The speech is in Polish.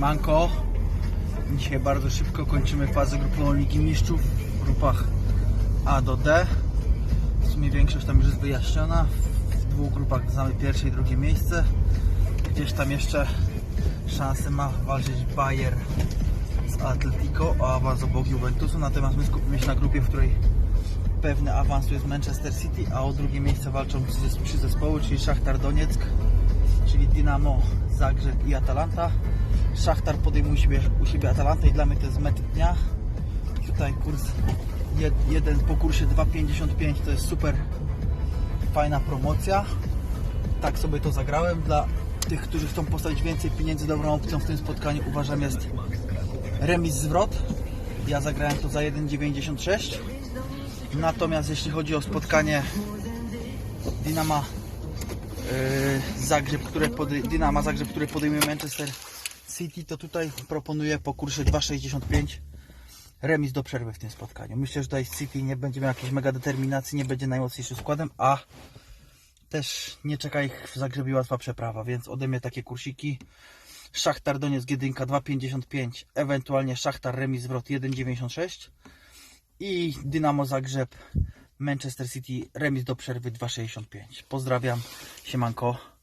Siemanko. Dzisiaj bardzo szybko kończymy fazę grupową Ligi Mistrzów w grupach A do D. W sumie większość tam już jest wyjaśniona. W dwóch grupach znamy pierwsze i drugie miejsce. Gdzieś tam jeszcze szansę ma walczyć Bayer z Atletico o awans obok Juventusu. Natomiast my skupimy się na grupie, w której pewny awans jest Manchester City, a o drugie miejsce walczą trzy zespoły, czyli Szachtar Donieck, czyli Dynamo, Zagrzeb i Atalanta. Szachtar podejmuje u siebie, u siebie Atalantę i dla mnie to jest mecz dnia. Tutaj kurs jed, jeden po kursie 2,55 to jest super fajna promocja. Tak sobie to zagrałem. Dla tych, którzy chcą postawić więcej pieniędzy, dobrą opcją w tym spotkaniu uważam jest remis zwrot. Ja zagrałem to za 1,96. Natomiast jeśli chodzi o spotkanie Dynama yy, Zagrzeb, które pod, Dynama Zagrzeb, które podejmuje Manchester City, to tutaj proponuję po kursie 2,65 remis do przerwy w tym spotkaniu. Myślę, że tutaj City nie będzie miał jakiejś mega determinacji, nie będzie najmocniejszym składem, a też nie czeka ich w Zagrzebie łatwa przeprawa, więc ode mnie takie kursiki. Szachtar Donieck Jedynka 2,55, ewentualnie Szachtar remis zwrot 1,96 i Dynamo Zagrzeb Manchester City remis do przerwy 2,65. Pozdrawiam, siemanko.